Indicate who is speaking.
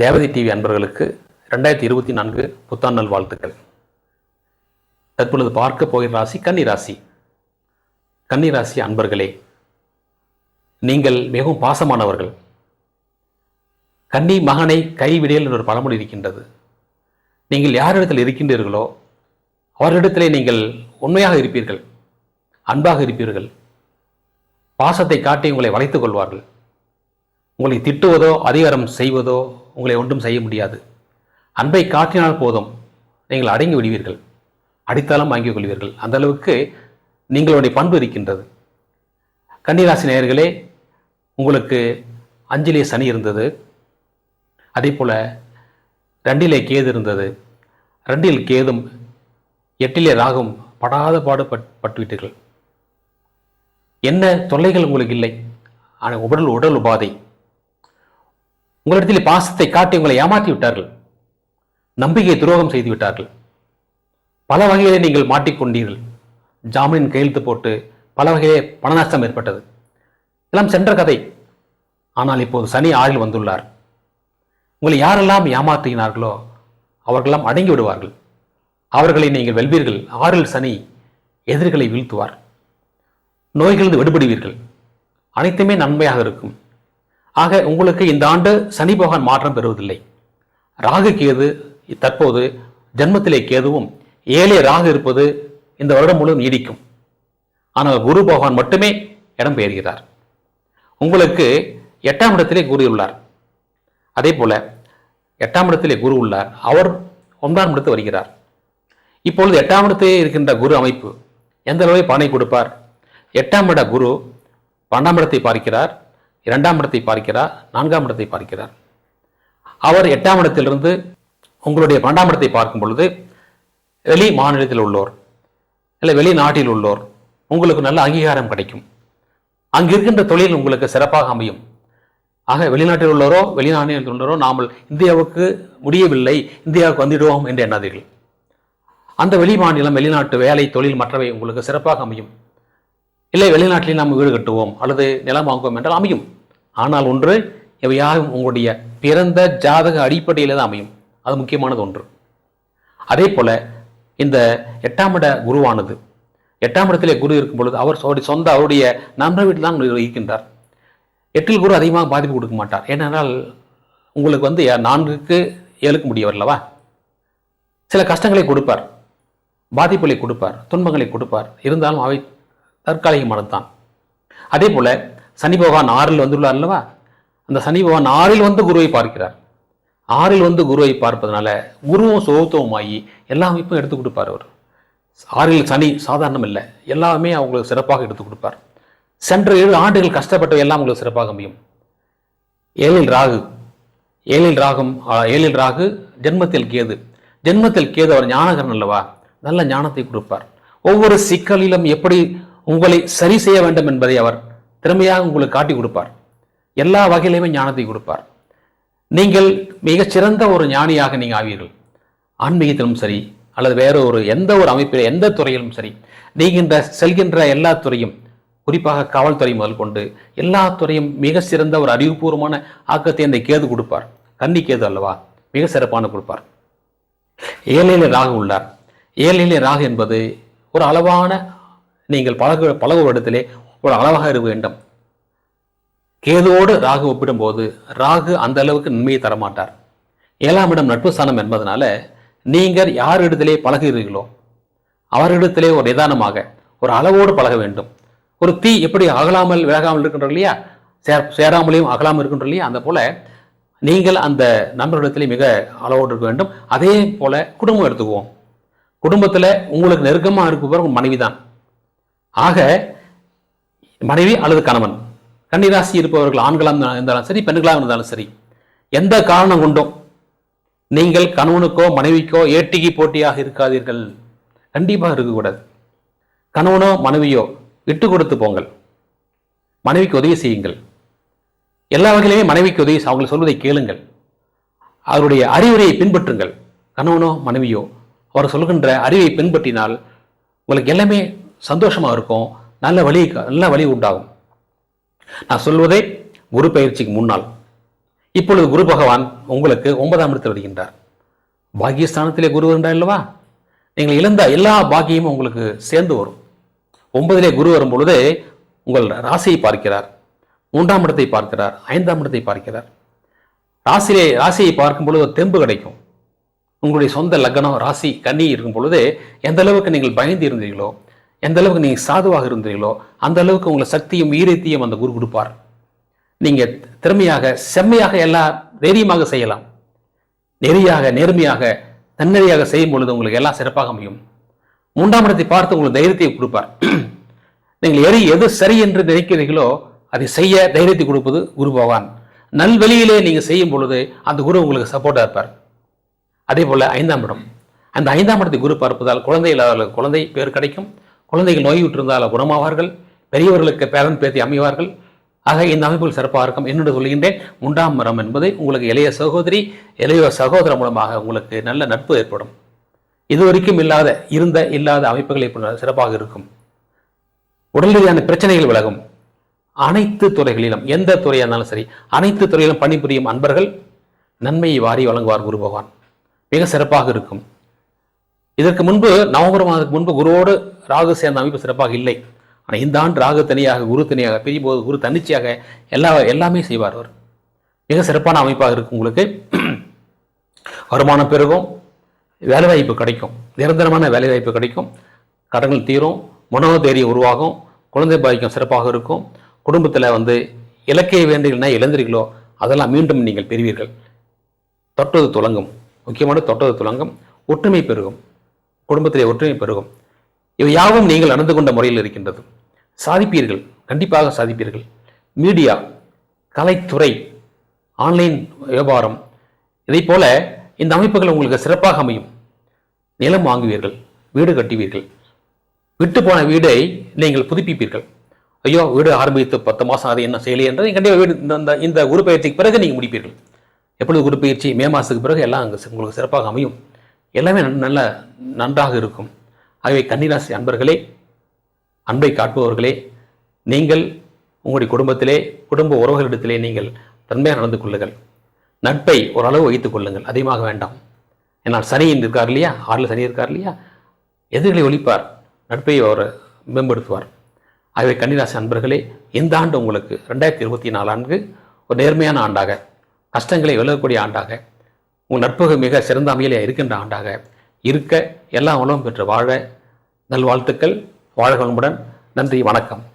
Speaker 1: தேவதை டிவி அன்பர்களுக்கு ரெண்டாயிரத்தி இருபத்தி நான்கு புத்தாண்டு நல் வாழ்த்துக்கள். தற்பொழுது பார்க்க போகிற ராசி கன்னி ராசி. கன்னி ராசி அன்பர்களே நீங்கள் மிகவும் பாசமானவர்கள். கன்னி மகனை கைவிடியல் என்ற ஒரு பழமொழி இருக்கின்றது. நீங்கள் யாரிடத்தில் இருக்கின்றீர்களோ அவரிடத்திலே நீங்கள் உண்மையாக இருப்பீர்கள் அன்பாக இருப்பீர்கள். பாசத்தை காட்டி உங்களை வளைத்துக் கொள்வார்கள். உங்களை திட்டுவதோ அதிகாரம் செய்வதோ உங்களை ஒன்றும் செய்ய முடியாது. அன்பை காட்டினால் போதும். நீங்கள் அடங்கி விடுவீர்கள். அடித்தாலும் வாங்கிக் கொள்வீர்கள். அந்த அளவுக்கு நீங்களுடைய பண்பு இருக்கின்றது. கன்னிராசி நேயர்களே உங்களுக்கு அஞ்சிலே சனி இருந்தது. அதே போல் ரெண்டிலே கேது இருந்தது. ரெண்டில் கேதும் எட்டிலே ராகும் படாத பாடு பட் பட்டுவிட்டீர்கள். என்ன தொல்லைகள் உங்களுக்கு இல்லை. ஆனால் உடல் உடல் உபாதை. உங்களிடத்தில் பாசத்தை காட்டி உங்களை ஏமாற்றி விட்டார்கள். நம்பிக்கை துரோகம் செய்து விட்டார்கள். பல வகையிலே நீங்கள் மாட்டிக்கொண்டீர்கள். ஜாமீன் கையெழுத்து போட்டு பல வகையிலே பண நஷ்டம் ஏற்பட்டது. எல்லாம் சென்ற கதை. ஆனால் இப்போது சனி ஆறில் வந்துள்ளார். உங்களை யாரெல்லாம் ஏமாற்றினார்களோ அவர்களெல்லாம் அடங்கி விடுவார்கள். அவர்களை நீங்கள் வெல்வீர்கள். ஆறில் சனி எதிர்களை வீழ்த்துவார். நோய்களிலிருந்து விடுபடுவீர்கள். அனைத்துமே நன்மையாக இருக்கும். ஆக உங்களுக்கு இந்த ஆண்டு சனி பகவான் மாற்றம் பெறுவதில்லை. ராகு கேது தற்போது ஜன்மத்திலே கேதுவும் ஏழே ராகு இருப்பது இந்த வருடம் முழுவதும் நீடிக்கும். ஆனால் குரு பகவான் மட்டுமே இடம் பெயர்கிறார். உங்களுக்கு எட்டாம் இடத்திலே குரு உள்ளார். அதே போல எட்டாம் இடத்திலே குரு உள்ளார். அவர் ஒன்றாம் இடத்து வருகிறார். இப்பொழுது எட்டாம் இடத்திலே இருக்கின்ற குரு அமைப்பு எந்த அளவை பணை கொடுப்பார்? எட்டாம் இட குரு பன்னெண்டாம் இடத்தை பார்க்கிறார். இரண்டாம் இடத்தை பார்க்கிறார் நான்காம் இடத்தை பார்க்கிறார். அவர் எட்டாம் இடத்திலிருந்து உங்களுடைய பன்னெண்டாம் இடத்தை பார்க்கும் பொழுது வெளி மாநிலத்தில் உள்ளோர் இல்லை வெளிநாட்டில் உள்ளோர் உங்களுக்கு நல்ல அங்கீகாரம் கிடைக்கும். அங்கு இருக்கின்ற தொழில் உங்களுக்கு சிறப்பாக அமையும். ஆக வெளிநாட்டில் உள்ளவரோ வெளிநாட்டில் உள்ளவரோ நாமல் இந்தியாவுக்கு முடியவில்லை இந்தியாவுக்கு வந்துடுவோம் என்று எண்ணாதீர்கள். அந்த வெளி மாநிலம் வெளிநாட்டு வேலை தொழில் மற்றவை உங்களுக்கு சிறப்பாக அமையும். இல்லை வெளிநாட்டிலே நாம் வீடு கட்டுவோம் அல்லது நிலம் வாங்குவோம் என்றால் அமையும். ஆனால் ஒன்று இவையாகும் உங்களுடைய பிறந்த ஜாதக அடிப்படையில் தான் அமையும். அது முக்கியமானது ஒன்று. அதே போல் இந்த எட்டாம் இட குருவானது எட்டாம் இடத்திலே குரு இருக்கும் பொழுது அவர் அவருடைய சொந்த அவருடைய நண்பர் வீட்டில் தான் இருக்கின்றார். எட்டில் குரு அதிகமாக பாதிப்பு கொடுக்க மாட்டார். ஏனென்றால் உங்களுக்கு வந்து நான்குக்கு ஏழுக்கு முடியவர் அல்லவா? சில கஷ்டங்களை கொடுப்பார். பாதிப்புகளை கொடுப்பார். துன்பங்களை கொடுப்பார். இருந்தாலும் அவை தற்காலிகமானது தான் அதே போல் சனி பகவான் ஆறில் வந்துள்ளார் அல்லவா? அந்த சனி பகவான் ஆறில் வந்து குருவை பார்க்கிறார். ஆறில் வந்து குருவை பார்ப்பதனால குருவும் சுகத்துவமாகி எல்லா அமைப்பும் எடுத்து கொடுப்பார் அவர். ஆறில் சனி சாதாரணம் இல்லை. எல்லாமே அவங்களுக்கு சிறப்பாக எடுத்து கொடுப்பார். சென்ற ஏழு ஆண்டுகள் கஷ்டப்பட்ட எல்லாம் உங்களுக்கு சிறப்பாக அமையும். ஏழில் ராகு. ஏழில் ராகும் ஏழில் ராகு ஜென்மத்தில் கேது. ஜென்மத்தில் கேது அவர் ஞானகரன் அல்லவா? நல்ல ஞானத்தை கொடுப்பார். ஒவ்வொரு சிக்கலிலும் எப்படி உங்களை சரி செய்ய வேண்டும் என்பதை அவர் திறமையாக உங்களுக்கு காட்டி கொடுப்பார். எல்லா வகையிலுமே ஞானத்தை கொடுப்பார். நீங்கள் மிக சிறந்த ஒரு ஞானியாக நீங்கள் ஆவீர்கள். ஆன்மீகத்திலும் சரி அல்லது வேற ஒரு எந்த ஒரு அமைப்பில் எந்த துறையிலும் சரி நீங்கள் செல்கின்ற எல்லா துறையும் குறிப்பாக காவல்துறை முதல் கொண்டு எல்லா துறையும் மிக சிறந்த ஒரு அறிவுபூர்வமான ஆக்கத்தை அந்த கேது கொடுப்பார். கன்னி கேது அல்லவா? மிக சிறப்பான கொடுப்பார். ஏழையிலே ராகு உள்ளார். ஏழையிலே ராகு என்பது ஒரு அளவான நீங்கள் பழகு பழகும் இடத்திலே ஒரு அளவாக இருக்க வேண்டும். கேதுவோடு ராகு ஒப்பிடும்போது ராகு அந்த அளவுக்கு நன்மையை தரமாட்டார். ஏழாம் இடம் நட்பு ஸ்தானம் என்பதனால நீங்கள் யார் இடத்திலே பழகுகிறீர்களோ அவரிடத்திலே ஒரு நிதானமாக ஒரு அளவோடு பழக வேண்டும். ஒரு தீ எப்படி அகலாமல் விலகாமல் இருக்கின்றோம் இல்லையா? சேர் சேராமலையும் அகலாமல் இருக்கின்றோம் இல்லையா? அந்த போல நீங்கள் அந்த நண்பர்களிடத்திலே மிக அளவோடு இருக்க வேண்டும். அதே போல குடும்பம் எடுத்துக்குவோம். குடும்பத்தில் உங்களுக்கு நெருக்கமாக இருப்பவர் உங்கள் மனைவி தான் ஆக மனைவி அல்லது கணவன் கன்னிராசி இருப்பவர்கள் ஆண்களாக இருந்தாலும் சரி பெண்களாக இருந்தாலும் சரி எந்த காரணம் கொண்டும் நீங்கள் கணவனுக்கோ மனைவிக்கோ ஏட்டிக்கு போட்டியாக இருக்காதீர்கள். கண்டிப்பாக இருக்கக்கூடாது. கணவனோ மனைவியோ விட்டு கொடுத்து போங்கள். மனைவிக்கு உதவி செய்யுங்கள். எல்லா வகையிலுமே மனைவிக்கு உதவி அவங்க சொல்வதை கேளுங்கள். அவருடைய அறிவுரையை பின்பற்றுங்கள். கணவனோ மனைவியோ அவர் சொல்கின்ற அறிவை பின்பற்றினால் உங்களுக்கு எல்லாமே சந்தோஷமாக இருக்கும். நல்ல வழி நல்ல வழி உண்டாகும். நான் சொல்வதே குரு பயிற்சிக்கு முன்னால். இப்பொழுது குரு பகவான் உங்களுக்கு ஒன்பதாம் இடத்தில் வருகின்றார். பாக்கியஸ்தானத்திலே குரு வருகின்றார் அல்லவா? நீங்கள் இழந்த எல்லா பாக்கியமும் உங்களுக்கு சேர்ந்து வரும். ஒன்பதிலே குரு வரும் பொழுது உங்கள் ராசியை பார்க்கிறார். மூன்றாம் இடத்தை பார்க்கிறார். ஐந்தாம் இடத்தை பார்க்கிறார். ராசியிலே ராசியை பார்க்கும் பொழுது ஒரு தெம்பு கிடைக்கும். உங்களுடைய சொந்த லக்னம் ராசி கன்னி இருக்கும் பொழுது எந்த அளவுக்கு நீங்கள் பயந்து இருந்தீர்களோ எந்த அளவுக்கு நீங்கள் சாதுவாக இருந்தீர்களோ அந்த அளவுக்கு உங்களை சக்தியும் ஈரத்தையும் அந்த குரு கொடுப்பார். நீங்கள் திறமையாக செம்மையாக எல்லா தைரியமாக செய்யலாம். நெறியாக நேர்மையாக தன்னறியாக செய்யும் பொழுது உங்களுக்கு எல்லாம் சிறப்பாக அமையும். மூன்றாம் இடத்தை பார்த்து உங்களுக்கு தைரியத்தை கொடுப்பார். நீங்கள் எரி எது சரி என்று நினைக்கிறீர்களோ அதை செய்ய தைரியத்தை கொடுப்பது குரு பகவான். நல்வழியிலே நீங்கள் செய்யும் பொழுது அந்த குரு உங்களுக்கு சப்போர்ட்டாக இருப்பார். அதே போல ஐந்தாம் இடம். அந்த ஐந்தாம் இடத்தை குரு பார்ப்பதால் குழந்தை இல்லாதவர்களுக்கு குழந்தை பேர் கிடைக்கும். குழந்தைகள் நோய் விட்டிருந்தால் குணமாவார்கள் பெரியவர்களுக்கு பேரன் பேத்தி அமைவார்கள். ஆக இந்த அமைப்புகள் சிறப்பாக இருக்கும் என்னென்று சொல்கின்றேன். மூன்றாம் மரம் என்பது உங்களுக்கு இளைய சகோதரி இளைய சகோதரர் மூலமாக உங்களுக்கு நல்ல நட்பு ஏற்படும். இதுவரைக்கும் இல்லாத இருந்த இல்லாத அமைப்புகள் இப்போ சிறப்பாக இருக்கும். உடல் ரீதியான பிரச்சனைகள் விலகும். அனைத்து துறைகளிலும் எந்த துறையாக இருந்தாலும் சரி அனைத்து துறையிலும் பணிபுரியும் அன்பர்கள் நன்மையை வாரி வழங்குவார் குரு பகவான். மிக சிறப்பாக இருக்கும். இதற்கு முன்பு நவம்பர் மாதத்துக்கு முன்பு குருவோடு ராகு சேர்ந்த அமைப்பு சிறப்பாக இல்லை. ஆனால் இந்த ஆண்டு ராகு தனியாக குரு தனியாக பிரியும் போது குரு தன்னிச்சையாக எல்லா எல்லாமே செய்வார் அவர். மிக சிறப்பான அமைப்பாக இருக்கும் உங்களுக்கு. வருமானம் பெருகும் வேலைவாய்ப்பு கிடைக்கும். நிரந்தரமான வேலைவாய்ப்பு கிடைக்கும். கடன்கள் தீரும் மனோதைரியம் உருவாகும் குழந்தை பாக்கியம் சிறப்பாக இருக்கும். குடும்பத்தில் வந்து இலக்கிய வேண்டீங்கன்னா இழந்தீர்களோ அதெல்லாம் மீண்டும் நீங்கள் பெறுவீர்கள். தொட்டது துலங்கும். முக்கியமான தொட்டது துலங்கும். ஒற்றுமை பெருகும். குடும்பத்திலே ஒற்றுமை பெருகும். இவை யாவும் நீங்கள் நடந்து கொண்ட முறையில் இருக்கின்றது. சாதிப்பீர்கள் கண்டிப்பாக சாதிப்பீர்கள். மீடியா கலைத்துறை ஆன்லைன் வியாபாரம் இதை போல இந்த அமைப்புகள் உங்களுக்கு சிறப்பாக அமையும். நிலம் வாங்குவீர்கள் வீடு கட்டுவீர்கள். விட்டு போன வீடை நீங்கள் புதுப்பிப்பீர்கள். ஐயோ வீடு ஆரம்பித்து பத்து மாதம் அது என்ன செய்யலை என்றது கண்டிப்பாக வீடு இந்த- இந்த இந்த குரு பயிற்சிக்கு பிறகு நீங்கள் முடிப்பீர்கள். எப்பொழுது குரு பயிற்சி மே மாதத்துக்கு பிறகு எல்லாம் அங்கே உங்களுக்கு சிறப்பாக அமையும். எல்லாமே நன்- நல்ல நன்றாக இருக்கும். ஆகவே கன்னிராசி அன்பர்களே அன்பை காட்டுபவர்களே நீங்கள் உங்களுடைய குடும்பத்திலே குடும்ப உறவுகளிடத்திலே நீங்கள் தன்மையாக நடந்து கொள்ளுங்கள். நட்பை ஓரளவு வைத்துக் கொள்ளுங்கள். அதிகமாக வேண்டாம். ஏன்னால் சனி இருக்கார் இல்லையா? ஆறில் சனி இருக்கார் இல்லையா? எதிர்களை ஒழிப்பார். நட்பை அவர் மேம்படுத்துவார். ஆகவே கன்னிராசி அன்பர்களே இந்த ஆண்டு உங்களுக்கு ரெண்டாயிரத்தி இருபத்தி நாலு ஆண்டு ஒரு நேர்மையான ஆண்டாக கஷ்டங்களை விலகக்கூடிய ஆண்டாக உங்கள் நட்புக மிக சிறந்த அமையிலே இருக்கின்ற ஆண்டாக. இருக்க எல்லா வளமும் பெற்று வாழ. நல்வாழ்த்துக்கள். வாழ்க வளமுடன். நன்றி வணக்கம்.